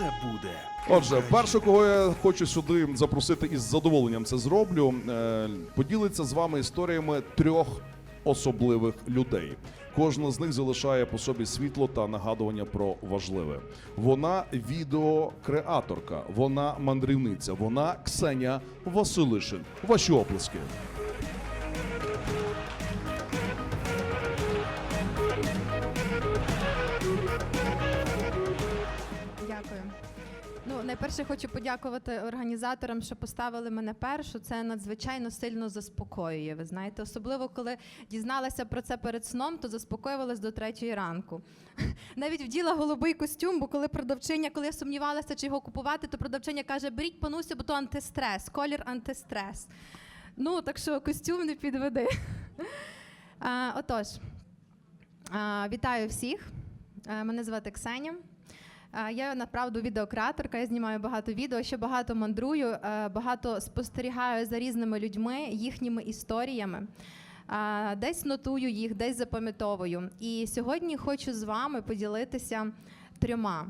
це буде. Отже, перше, кого я хочу сюди запросити із задоволенням це зроблю, е, поділиться з вами історіями трьох особливих людей. Кожна з них залишає по собі світло та нагадування про важливе. Вона відеокреаторка, вона мандрівниця, вона Ксеня Василишин. Ваші оплески. Найперше хочу подякувати організаторам, що поставили мене першу. Це надзвичайно сильно заспокоює. Ви знаєте, особливо коли дізналася про це перед сном, то заспокоювалась до третьої ранку. Навіть вділа голубий костюм, бо коли продавчиня, коли я сумнівалася, чи його купувати, то продавчиня каже: беріть панусю, бо то антистрес, колір антистрес. Ну, так що костюм не підведи. А, отож, а, вітаю всіх. Мене звати Ксеня. Я направду відеокреаторка, я знімаю багато відео, ще багато мандрую, е, багато спостерігаю за різними людьми, їхніми історіями. Десь нотую їх, десь запам'ятовую. І сьогодні хочу з вами поділитися трьома.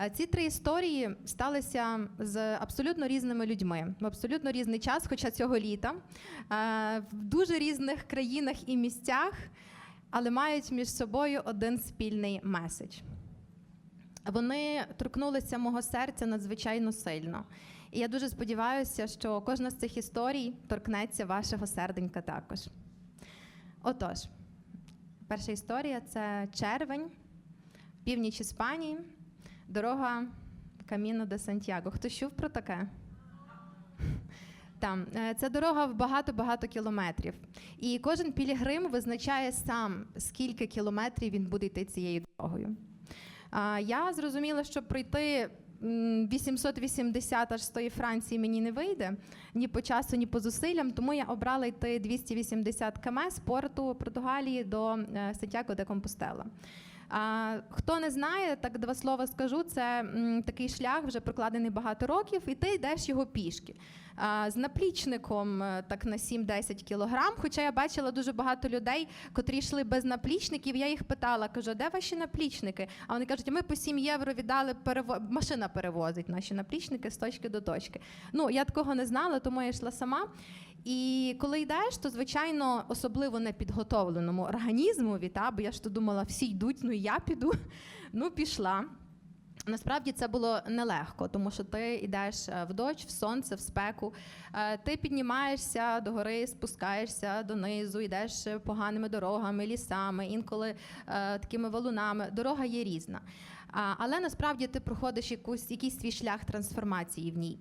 Е, Ці три історії сталися з абсолютно різними людьми в абсолютно різний час, хоча цього літа, е, в дуже різних країнах і місцях, але мають між собою один спільний меседж. Вони торкнулися мого серця надзвичайно сильно. І я дуже сподіваюся, що кожна з цих історій торкнеться вашого серденька також. Отож, перша історія це червень, північ Іспанії, дорога Каміно де Сантьяго. Хто чув про таке? Там е, це дорога в багато-багато кілометрів. І кожен пілігрим визначає сам, скільки кілометрів він буде йти цією дорогою. Я зрозуміла, що пройти м, 880 аж з тої Франції мені не вийде ні по часу, ні по зусиллям, тому я обрала йти 280 км з порту Португалії до е, Сантьяго де Компостела. Хто не знає, так два слова скажу. Це такий шлях, вже прокладений багато років, і ти йдеш його пішки. З наплічником е, так на 7-10 кілограм. Хоча я бачила дуже багато людей, котрі йшли без наплічників. Я їх питала, кажу, де ваші наплічники? А вони кажуть, ми по 7 євро віддали перево... машина перевозить наші наплічники з точки до точки. Ну я такого не знала, тому я йшла сама. І коли йдеш, то звичайно особливо непідготовленому організмові, та бо я ж то думала, всі йдуть, ну і я піду. Ну, пішла. Насправді це було нелегко, тому що ти йдеш е, в дощ, в сонце, в спеку. Е, Ти піднімаєшся до гори, спускаєшся донизу, йдеш е, поганими дорогами, лісами, інколи такими валунами. Дорога є різна. Але насправді ти проходиш якусь, якийсь свій шлях трансформації в ній.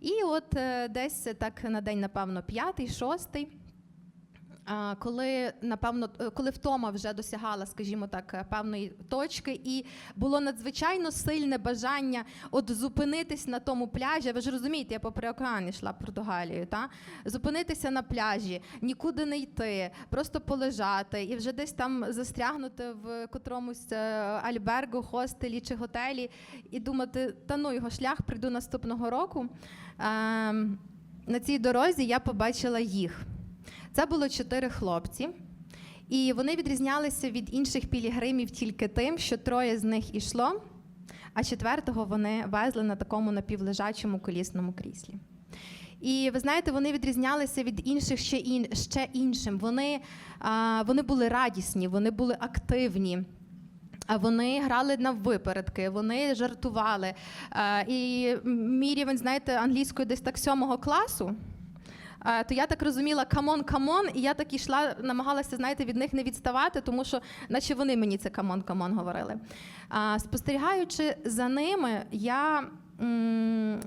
І от е, десь так на день, напевно, п'ятий, шостий. Коли напевно, е, коли втома вже досягала, скажімо так, е, певної точки, і було надзвичайно сильне бажання от зупинитись на тому пляжі. Ви ж розумієте, я попри океан йшла Португалію, та зупинитися на пляжі, нікуди не йти, просто полежати і вже десь там застрягнути в котромусь е, альбергу, хостелі чи готелі, і думати, та ну його шлях прийду наступного року. Ем, На цій дорозі я побачила їх. Це було чотири хлопці, і вони відрізнялися від інших пілігримів тільки тим, що троє з них ішло, а четвертого вони везли на такому напівлежачому колісному кріслі. І ви знаєте, вони відрізнялися від інших ще, ін, ще іншим. Вони, а, вони були радісні, вони були активні. Вони грали на випередки, вони жартували. А, і мій рівень, знаєте, англійської десь так сьомого класу. Е, то я так розуміла камон, камон, і я так ішла, намагалася, знаєте, від них не відставати, тому що, наче вони мені це камон, камон говорили. Спостерігаючи за ними, я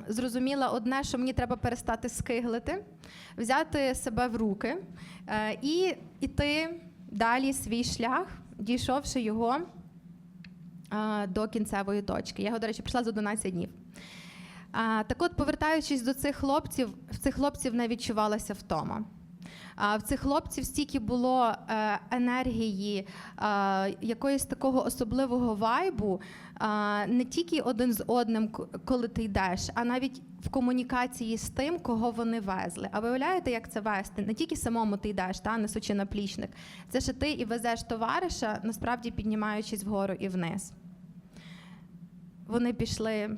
зрозуміла одне, що мені треба перестати скиглити, взяти себе в руки е, і йти далі свій шлях, дійшовши його е, до кінцевої точки. Я його, до речі, прийшла за 11 днів. А, так от, повертаючись до цих хлопців, в цих хлопців не відчувалася втома. А, в цих хлопців стільки було е, енергії, якоїсь такого особливого вайбу, не тільки один з одним, коли ти йдеш, а навіть в комунікації з тим, кого вони везли. А виявляєте, як це вести? Не тільки самому ти йдеш, та несучи наплічник. Це ще ти і везеш товариша, насправді піднімаючись вгору і вниз. вони пішли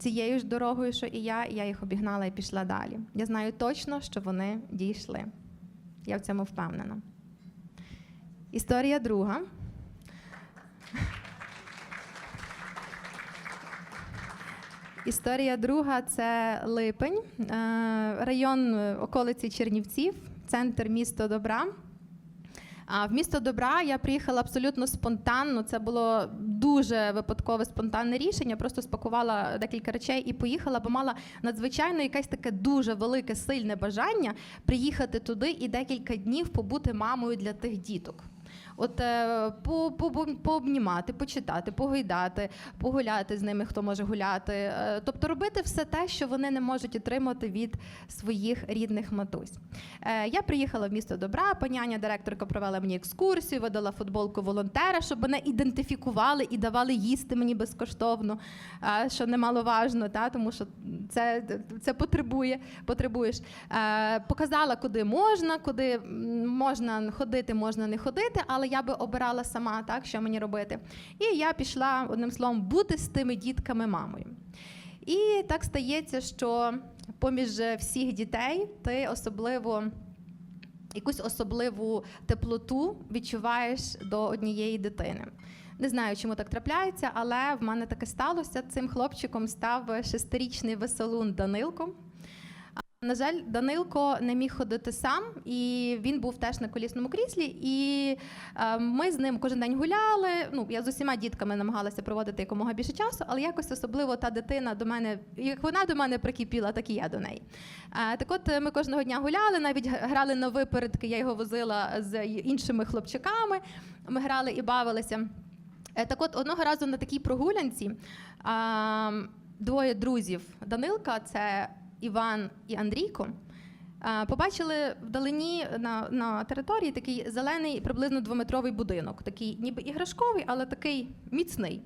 цією ж дорогою, що і я, і я їх обігнала і пішла далі. Я знаю точно, що вони дійшли. Я в цьому впевнена. Історія друга. Історія друга це липень, е, район околиці Чернівців, центр місто Добра. В місто Добра я приїхала абсолютно спонтанно. Це було дуже випадкове спонтанне рішення. Просто спакувала декілька речей і поїхала, бо мала надзвичайно якесь таке дуже велике, сильне бажання приїхати туди і декілька днів побути мамою для тих діток. От е, по, по, пообнімати, почитати, погойдати, погуляти з ними, хто може гуляти. Е, тобто робити все те, що вони не можуть отримати від своїх рідних матусь. Е, я приїхала в місто Добра, паняня, директорка провела мені екскурсію, видала футболку волонтера, щоб мене ідентифікували і давали їсти мені безкоштовно, що немаловажно, та, тому що це, це потребує, потребуєш. Показала, куди можна, куди можна ходити, можна не ходити, але я би обирала сама, так, що мені робити. І я пішла, одним словом, бути з тими дітками мамою. І так стається, що поміж всіх дітей ти особливо якусь особливу теплоту відчуваєш до однієї дитини. Не знаю, чому так трапляється, але в мене таке сталося. Цим хлопчиком став шестирічний веселун Данилко. На жаль, Данилко не міг ходити сам, і він був теж на колісному кріслі. І е, ми з ним кожен день гуляли. Ну, я з усіма дітками намагалася проводити якомога більше часу, але якось особливо та дитина до мене, як вона до мене прикипіла, так і я до неї. Е, так от е, ми кожного дня гуляли, навіть грали на випередки. Я його возила з іншими хлопчиками. Ми грали і бавилися. Так от одного разу на такій прогулянці двоє друзів Данилка, це Іван і Андрійко. Побачили вдалині на, на території такий зелений, приблизно двометровий будинок, такий ніби іграшковий, але такий міцний.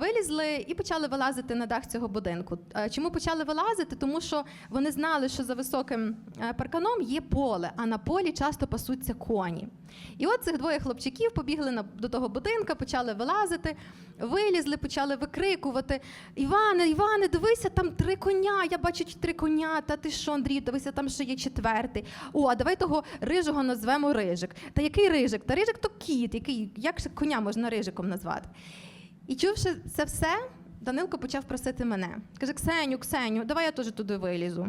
Вилізли і почали вилазити на дах цього будинку. Чому почали вилазити? Тому що вони знали, що за високим е, парканом є поле, а на полі часто пасуться коні. І от цих двоє хлопчиків побігли до того будинка, почали вилазити, вилізли, почали викрикувати: Іване, Іване, дивися, там три коня. Я бачу три коня. Та ти що, Андрій, дивися, там ще є четвертий. О, а давай того рижого назвемо рижик. Та який рижик? Та рижик то кіт, який, як коня можна рижиком назвати? І чувши це все, Данилко почав просити мене. Каже: Ксеню, Ксеню, давай я теж туди вилізу.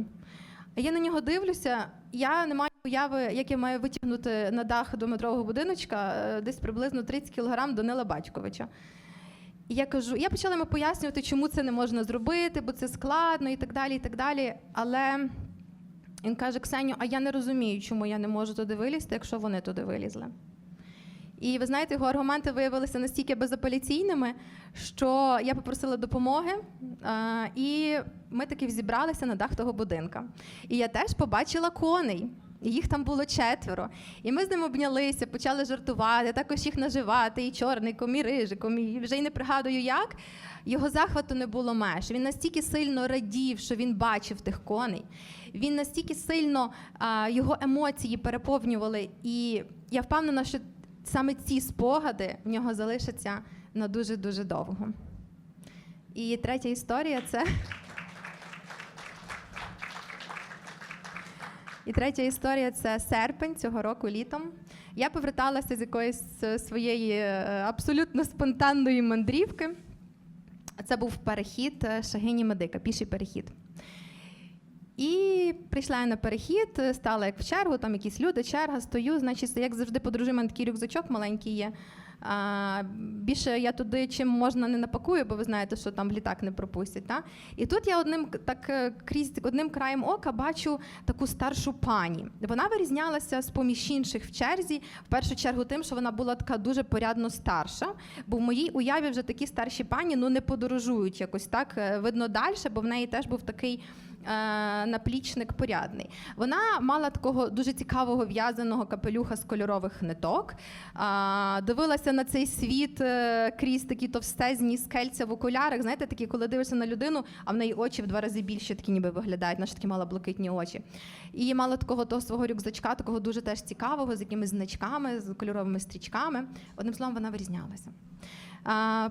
Я на нього дивлюся, я не маю уяви, як я маю витягнути на дах двометрового будиночка е, десь приблизно 30 кілограм Данила Батьковича. І я кажу, я почала йому пояснювати, чому це не можна зробити, бо це складно і так далі. і так далі. Але він каже: Ксеню, а я не розумію, чому я не можу туди вилізти, якщо вони туди вилізли. І ви знаєте, його аргументи виявилися настільки безапеляційними, що я попросила допомоги, і ми таки зібралися на дах того будинка. І я теж побачила коней. Їх там було четверо. І ми з ним обнялися, почали жартувати, також їх наживати, і чорником, і рижиком, і вже й не пригадую як. Його захвату не було меж. Він настільки сильно радів, що він бачив тих коней. Він настільки сильно а, його емоції переповнювали. І я впевнена, що саме ці спогади в нього залишаться на дуже-дуже довго. І третя історія це. І третя історія це серпень цього року літом. Я поверталася з якоїсь е, своєї е, абсолютно спонтанної мандрівки. Це був перехід е, Шагині Медика, піший перехід. І прийшла я на перехід, стала як в чергу, там якісь люди, черга, стою. Значить, як завжди, подружу, в мене такий рюкзачок маленький є. А, більше я туди чим можна не напакую, бо ви знаєте, що там літак не пропустять. Та? І тут я одним так е, крізь одним краєм ока бачу таку старшу пані. Вона вирізнялася з поміж інших в черзі, в першу чергу, тим, що вона була така дуже порядно старша. Бо в моїй уяві вже такі старші пані ну не подорожують якось так. е, Видно далі, бо в неї теж був такий наплічник порядний. Вона мала такого дуже цікавого в'язаного капелюха з кольорових ниток. Дивилася на цей світ е, крізь такі товстезні скельця в окулярах. Знаєте, такі, коли дивишся на людину, а в неї очі в два рази більше такі ніби виглядають, ж такі мала блакитні очі. І мала такого того свого рюкзачка, такого дуже теж цікавого, з якимись значками, з кольоровими стрічками. Одним словом, вона вирізнялася.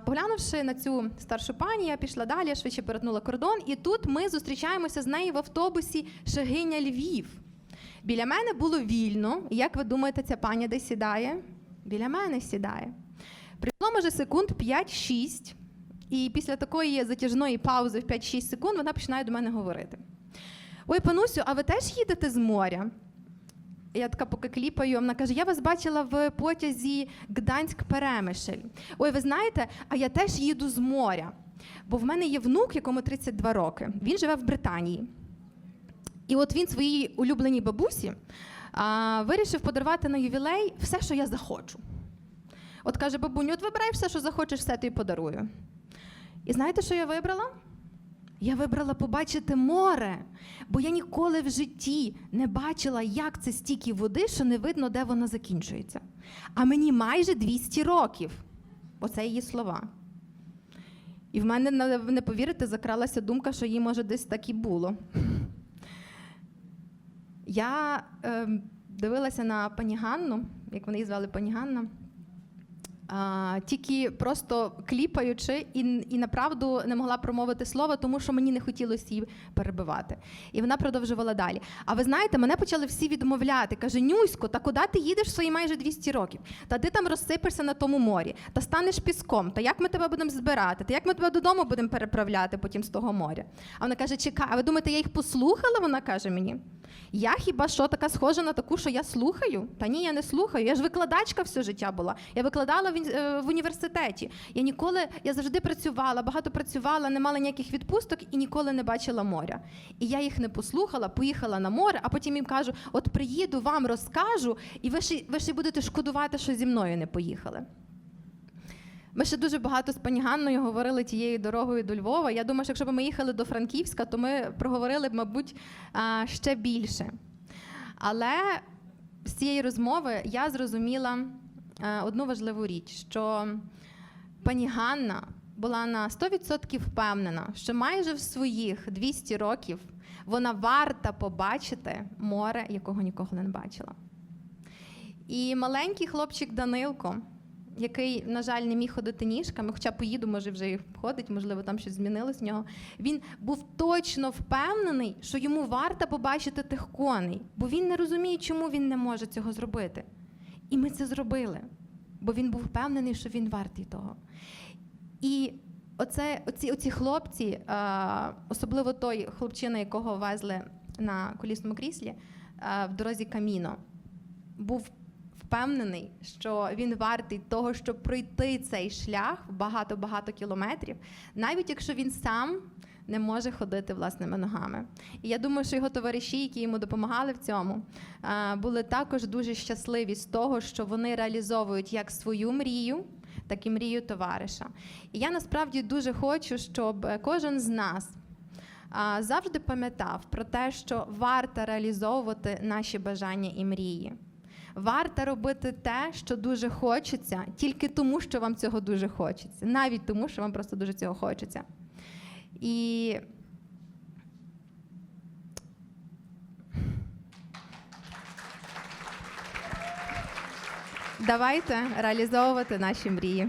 Поглянувши на цю старшу пані, я пішла далі, я швидше перетнула кордон, і тут ми зустрічаємося з нею в автобусі Шегиня Львів. Біля мене було вільно. І Як ви думаєте, ця пані де сідає? Біля мене сідає. Прийшло, може, секунд 5-6, і після такої затяжної паузи в 5-6 секунд вона починає до мене говорити. Ой, панусю, а ви теж їдете з моря? Я така поки кліпаю, вона каже: Я вас бачила в потязі Гданськ-Перемишль. Ой, ви знаєте, а я теж їду з моря. Бо в мене є внук, якому 32 роки. Він живе в Британії. І от він своїй улюбленій бабусі а, вирішив подарувати на ювілей все, що я захочу. От каже, бабуню, от вибирай все, що захочеш, все тобі подарую. І знаєте, що я вибрала? Я вибрала побачити море, бо я ніколи в житті не бачила, як це стільки води, що не видно, де вона закінчується. А мені майже 200 років. Оце її слова. І в мене, не повірите, закралася думка, що їй може десь так і було. Я е, дивилася на пані Ганну, як вони її звали пані Ганна. А, тільки просто кліпаючи і, і направду не могла промовити слово, тому що мені не хотілося її перебивати. І вона продовжувала далі. А ви знаєте, мене почали всі відмовляти. Каже: Нюсько, та куди ти їдеш свої майже 200 років? Та ти там розсипешся на тому морі, та станеш піском. Та як ми тебе будемо збирати? Та як ми тебе додому будемо переправляти потім з того моря? А вона каже: Чекай, а ви думаєте, я їх послухала? Вона каже мені. Я хіба що така схожа на таку, що я слухаю? Та ні, я не слухаю. Я ж викладачка все життя була. Я викладала е, в університеті. Я ніколи, я завжди працювала, багато працювала, не мала ніяких відпусток і ніколи не бачила моря. І я їх не послухала, поїхала на море, а потім їм кажу: от приїду, вам розкажу, і ви ще, ви ще будете шкодувати, що зі мною не поїхали. Ми ще дуже багато з пані Ганною говорили тією дорогою до Львова. Я думаю, що якщо б ми їхали до Франківська, то ми проговорили б, мабуть, ще більше. Але з цієї розмови я зрозуміла одну важливу річ, що пані Ганна була на 100% впевнена, що майже в своїх 200 років вона варта побачити море, якого ніколи не бачила. І маленький хлопчик Данилко, який, на жаль, не міг ходити ніжками, хоча поїду, може, вже і ходить, можливо, там щось змінилось в нього. Він був точно впевнений, що йому варто побачити тих коней, бо він не розуміє, чому він не може цього зробити. І ми це зробили, бо він був впевнений, що він вартий того. І оце, оці, оці хлопці, а, особливо той хлопчина, якого везли на колісному кріслі а, в дорозі Каміно, був впевнений, що він вартий того, щоб пройти цей шлях багато-багато кілометрів, навіть якщо він сам не може ходити власними ногами. І я думаю, що його товариші, які йому допомагали в цьому, були також дуже щасливі з того, що вони реалізовують як свою мрію. Так і мрію товариша. І я насправді дуже хочу, щоб кожен з нас завжди пам'ятав про те, що варто реалізовувати наші бажання і мрії. Варто робити те, що дуже хочеться, тільки тому, що вам цього дуже хочеться, навіть тому, що вам просто дуже цього хочеться. І давайте реалізовувати наші мрії.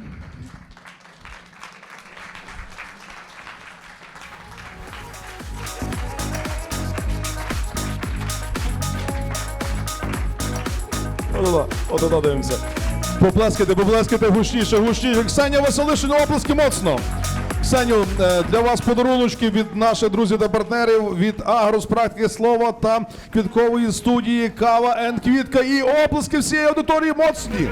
От, от, от, дивимося. Поплескайте, поплескайте гучніше, гучніше. Ксенія Василишина, оплески моцно. Ксеню, е, для вас подаруночки від наших друзів та партнерів від агроспрактики слова та квіткової студії Кава енд Квітка. І оплески всієї аудиторії моцні.